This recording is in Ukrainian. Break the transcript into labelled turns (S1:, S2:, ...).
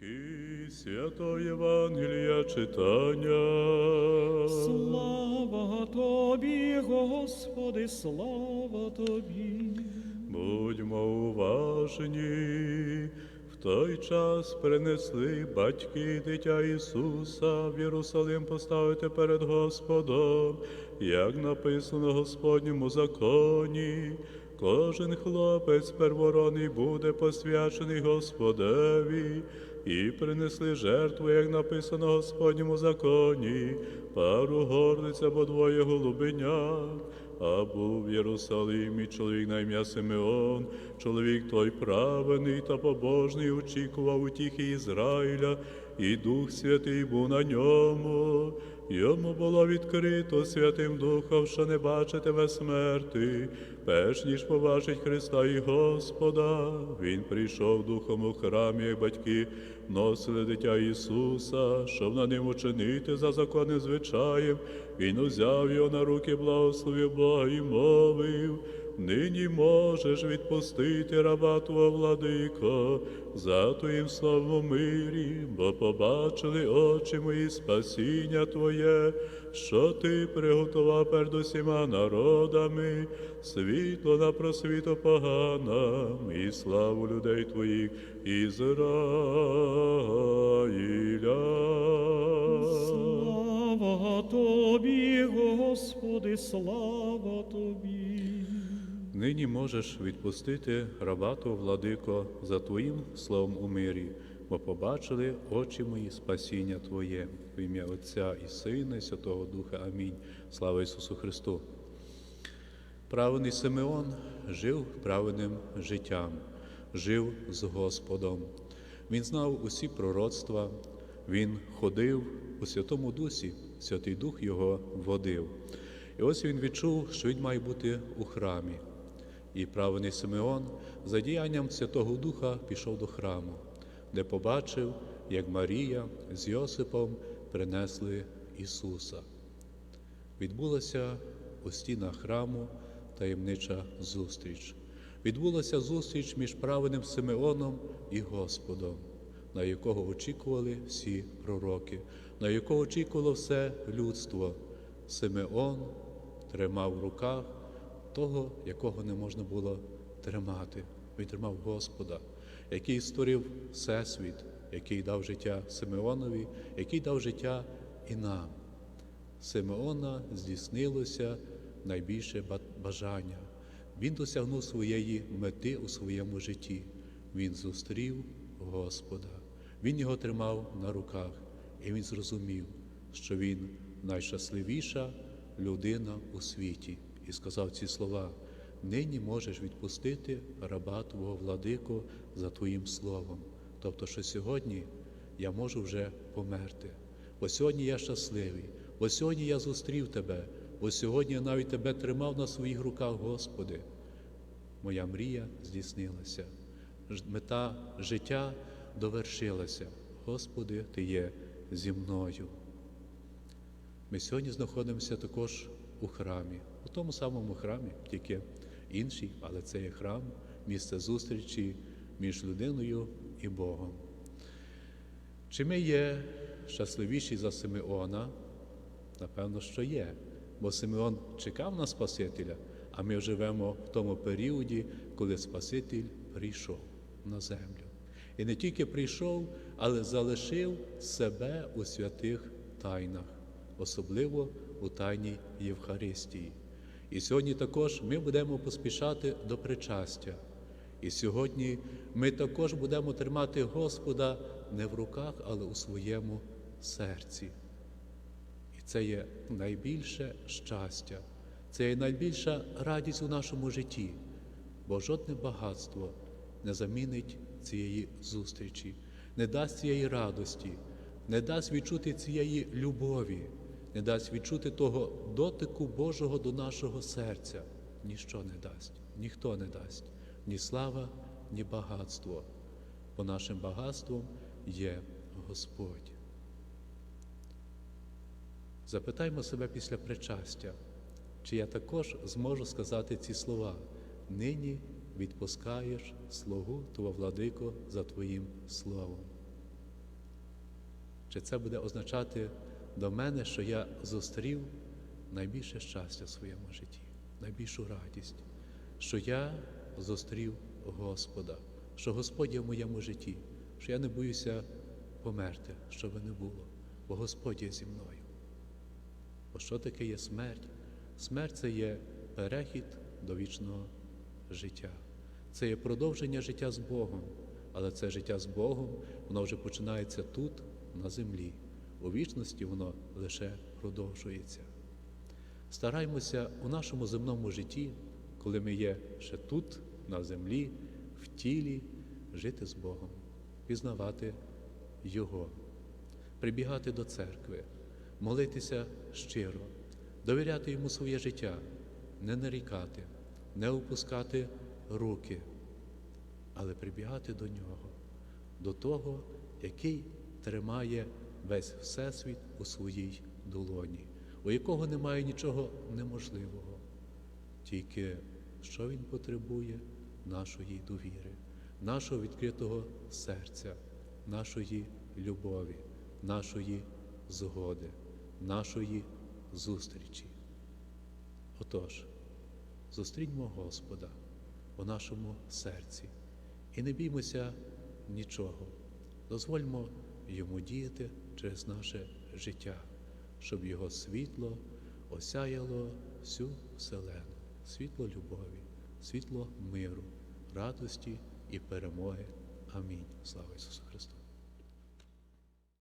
S1: Ки свято Євангелія читання.
S2: Слава тобі, Господи, слава тобі.
S1: Будьмо уважні. В той час принесли батьки дитя Ісуса в Єрусалим поставити перед Господом, як написано в Господньому законі. Кожен хлопець первороний буде посвячений Господеві, і принесли жертву, як написано в Господньому законі, пару горлиць або двоє голубенят. А був в Єрусалимі чоловік на ім'я Симеон, чоловік той праведний та побожний, очікував утіхи Ізраїля, і Дух Святий був на ньому. Йому було відкрито Святим Духом, що не бачитиме смерти, перш ніж побачить Христа і Господа. Він прийшов духом у храмі, як батьки носили дитя Ісуса, щоб на ним учинити за законним звичаєм. Він узяв його на руки, благословив Бога і мовив. Нині можеш відпустити раба Твого владико, за Твоїм словом мирі, бо побачили очі мої спасіння Твоє, що Ти приготував перед усіма народами, світло на просвіту поганам і славу людей Твоїх Ізраїля.
S2: Слава тобі, Господи, слава тобі.
S1: Нині можеш відпустити раба Твого, владико, за Твоїм словом у мирі, бо побачили очі мої спасіння Твоє, в ім'я Отця і Сина, і Святого Духа. Амінь. Слава Ісусу Христу. Праведний Симеон жив праведним життям, жив з Господом. Він знав усі пророцтва, він ходив у Святому Дусі, Святий Дух його водив. І ось він відчув, що він має бути у храмі. І праведний Симеон за діянням Святого Духа пішов до храму, де побачив, як Марія з Йосипом принесли Ісуса. Відбулася у стінах храму таємнича зустріч. Відбулася зустріч між праведним Симеоном і Господом, на якого очікували всі пророки, на якого очікувало все людство. Симеон тримав в руках того, якого не можна було тримати. Він тримав Господа, який створив Всесвіт, який дав життя Симеонові, який дав життя і нам. Симеона здійснилося найбільше бажання. Він досягнув своєї мети у своєму житті. Він зустрів Господа. Він його тримав на руках, і він зрозумів, що він найщасливіша людина у світі. І сказав ці слова: нині можеш відпустити раба Твого владико за Твоїм словом. Тобто, що сьогодні я можу вже померти. Бо сьогодні я щасливий, бо сьогодні я зустрів Тебе, бо сьогодні я навіть Тебе тримав на своїх руках, Господи. Моя мрія здійснилася. Мета життя довершилася. Господи, Ти є зі мною. Ми сьогодні знаходимося також у храмі, тому самому храмі, тільки інший, але це є храм, місце зустрічі між людиною і Богом. Чи ми є щасливіші за Симеона? Напевно, що є. Бо Симеон чекав на Спасителя, а ми живемо в тому періоді, коли Спаситель прийшов на землю. І не тільки прийшов, але залишив себе у святих тайнах, особливо у тайній Євхаристії. І сьогодні також ми будемо поспішати до причастя. І сьогодні ми також будемо тримати Господа не в руках, але у своєму серці. І це є найбільше щастя, це є найбільша радість у нашому житті, бо жодне багатство не замінить цієї зустрічі, не дасть цієї радості, не дасть відчути цієї любові, не дасть відчути того дотику Божого до нашого серця. Ніщо не дасть, ніхто не дасть, ні слава, ні багатство, бо нашим багатством є Господь. Запитаймо себе після причастя, чи я також зможу сказати ці слова. Нині відпускаєш слугу Твого владико за Твоїм словом. Чи це буде означати до мене, що я зустрів найбільше щастя в своєму житті, найбільшу радість, що я зустрів Господа, що Господь є в моєму житті, що я не боюся померти, що би не було, бо Господь є зі мною. Бо що таке є смерть? Смерть це є перехід до вічного життя. Це є продовження життя з Богом, але це життя з Богом, воно вже починається тут, на землі. У вічності воно лише продовжується. Стараймося у нашому земному житті, коли ми є ще тут, на землі, в тілі, жити з Богом, пізнавати Його, прибігати до церкви, молитися щиро, довіряти йому своє життя, не нарікати, не опускати руки, але прибігати до нього, до того, який тримає весь Всесвіт у своїй долоні, у якого немає нічого неможливого, тільки що він потребує нашої довіри, нашого відкритого серця, нашої любові, нашої згоди, нашої зустрічі. Отож, зустріньмо Господа у нашому серці і не біймося нічого. Дозвольмо йому діяти через наше життя, щоб його світло осяяло всю вселену, світло любові, світло миру, радості і перемоги. Амінь. Слава Ісусу Христу!